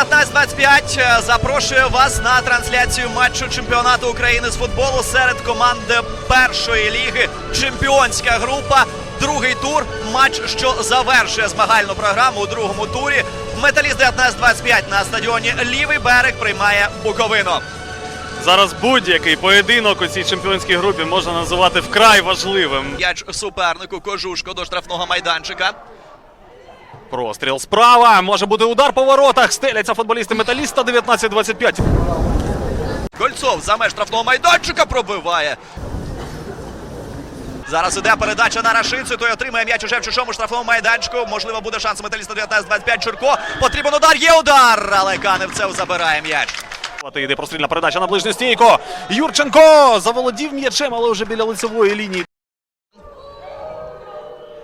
1925 е, запрошує вас на трансляцію матчу чемпіонату України з футболу серед команд першої ліги. Чемпіонська група. Другий тур. Матч, що завершує змагальну програму у другому турі. Металіст 1925 на стадіоні Лівий берег приймає Буковину. Зараз будь-який поєдинок у цій чемпіонській групі можна називати вкрай важливим. М'яч супернику Кожушко до штрафного майданчика. Простріл справа. Може бути удар по воротах. Стеляться футболісти металіста 19-25. Кольцов за меж штрафного майданчика пробиває. Зараз іде передача на Рашицю. Той отримає м'яч уже в чужому штрафному майданчику. Можливо, буде шанс металіста 19-25. Чурко. Потрібен удар. Є удар. Але Каневцев забирає м'яч. Йде прострільна передача на ближню стійку. Юрченко заволодів м'ячем, але вже біля лицевої лінії.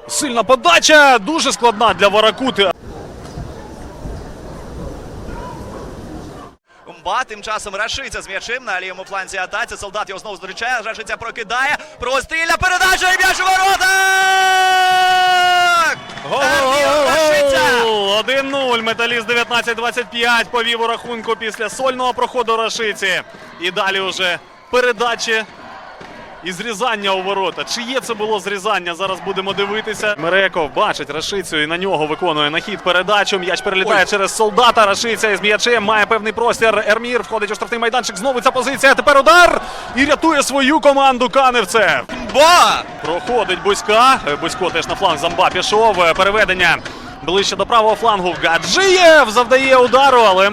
Сильна подача. Дуже складна для Варакути. Умба тим часом Рашиця з м'ячем на лівому фланзі атаці. Солдат його знову зустрічає. Рашиця прокидає. Прострільна передача і м'яч у Рашиця! Гол! 1-0. Металіст 19-25 повів у рахунку після сольного проходу Рашиці. І далі вже передачі і зрізання у ворота. Чиє це було зрізання? Зараз будемо дивитися. Мереков бачить Рашицю і на нього виконує нахід передачу. М'яч перелітає Ой. через солдата. Рашиця із м'ячем має певний простір. Ермір входить у штрафний майданчик. Знову ця позиція. Тепер удар і рятує свою команду Каневце. Ба! Проходить Бузька. Бузько теж на фланг Замба пішов. Переведення ближче до правого флангу. Гаджиєв завдає удару, але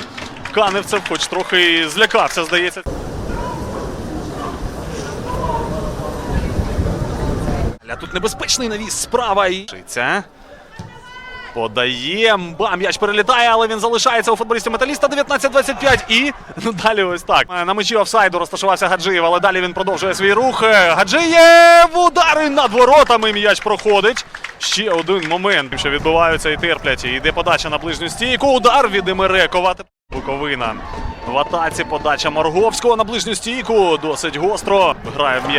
Каневцев хоч трохи злякався, здається. Ля тут небезпечний навіс справа і. Подає. Мба, м'яч перелітає, але він залишається у футболістів металіста 19-25. І ну далі ось так. Е, На мечі офсайду розташувався Гаджиєв, але далі він продовжує свій рух. Гаджиєв! Удари над воротами. М'яч проходить. Ще один момент, що відбуваються і терплять. І Йде подача на ближню стійку. Удар від Емерекова. Буковина. В атаці подача Морговського на ближню стійку. Досить гостро. Грає в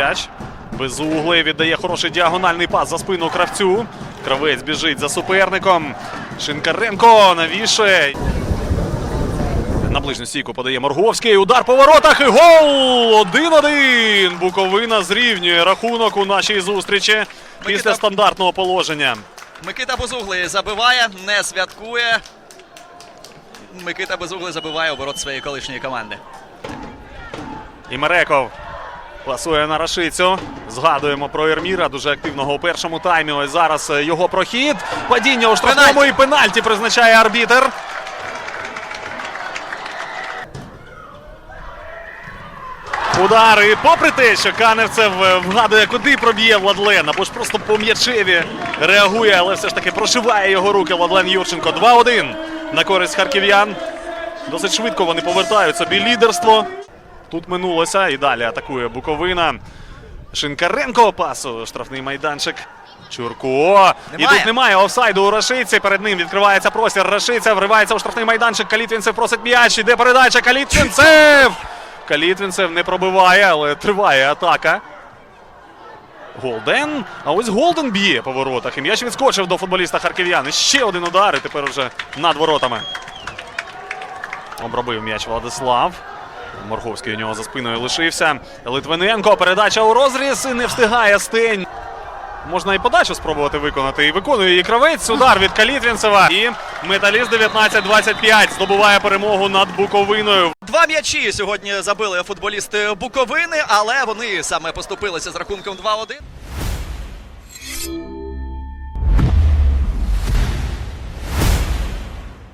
м'яч. Безуглий віддає хороший діагональний пас за спину кравцю. Кравець біжить за суперником. Шинкаренко навішує. На ближню стійку подає Морговський. Удар по воротах і гол! 1-1. Буковина зрівнює рахунок у нашій зустрічі після стандартного положення. Микита Безуглий забиває, не святкує. Микита Безуглий забиває оборот своєї колишньої команди. І Мереков пасує на Рашицю. Згадуємо про Ерміра, дуже активного у першому таймі. Ось зараз е, його прохід. Падіння у штрафному Пенальті. і пенальті призначає арбітер. Удар. І попри те, що Каневцев е, вгадує, куди проб'є Владлен, або ж просто по м'ячеві реагує, але все ж таки прошиває його руки Владлен Юрченко. 2-1 на користь харків'ян. Досить швидко вони повертають собі лідерство. Тут минулося і далі атакує Буковина. Шинкаренко пасу. Штрафний майданчик. Чурко. І тут немає офсайду у Рашиці. Перед ним відкривається простір. Рашиця вривається у штрафний майданчик. Калітвінцев просить м'яч. Іде передача. Калітвінцев! Калітвінцев не пробиває, але триває атака. Голден. А ось Голден б'є по воротах. І м'яч відскочив до футболіста харків'ян. Ще один удар. І тепер уже над воротами. Обробив м'яч Владислав. Морговський у нього за спиною лишився. Литвиненко. Передача у розріз і не встигає Стень. Можна і подачу спробувати виконати. І виконує її кравець. Удар від Калітвінцева. І металіст 19-25 здобуває перемогу над Буковиною. Два м'ячі сьогодні забили футболісти Буковини, але вони саме поступилися з рахунком 2-1.